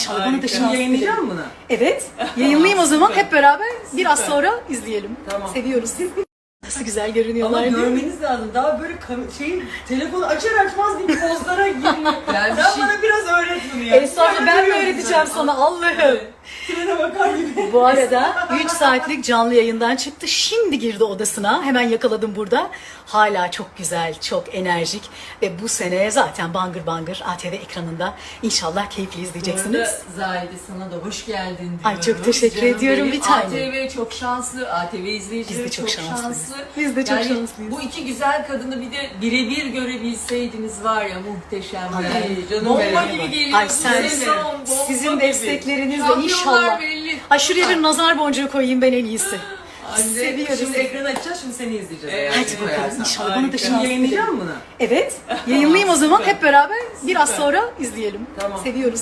İnşallah bana da Harika. şans Yayınlayacak mısın bunu? Evet. Yayınlayayım o zaman hep beraber biraz Süper. sonra izleyelim. Tamam. Seviyoruz. Nasıl güzel Ama görünüyorlar değil mi? görmeniz lazım. Daha böyle kam- şeyin telefonu açar açmaz bir pozlara giriyor. Yani Sen şey- bana biraz öğret bunu ya. Estağfurullah ben mi öğreteceğim sana Allah'ım. Trene bakar gibi. Bu arada 3 saatlik canlı yayından çıktı. Şimdi girdi odasına. Hemen yakaladım burada. Hala çok güzel, çok enerjik. Ve bu sene zaten bangır bangır ATV ekranında. İnşallah keyifli Bu izleyeceksiniz. arada Zahide sana da hoş geldin diyorum. Ay, çok teşekkür ediyorum, benim. bir tane. ATV çok şanslı, ATV izleyicileri Biz de çok çok, şanslıyız. şanslı. Biz de çok yani şanslıyız. Bu iki güzel kadını bir de birebir görebilseydiniz var ya muhteşem. Ay, yani. canım bomba benim. gibi geliyor. Ay, sen- Sizin gibi. desteklerinizle Şampiyonlar inşallah. belli. Ay şuraya bir nazar boncuğu koyayım ben en iyisi. Anne, Seviyoruz. Şimdi ekranı açacağız şimdi seni izleyeceğiz. Evet. Hadi bakalım koyarsan. inşallah bana da şans Şimdi yayınlayacak mısın bunu? Evet. Yayınlayayım o zaman hep beraber biraz sonra izleyelim. Tamam. Seviyoruz.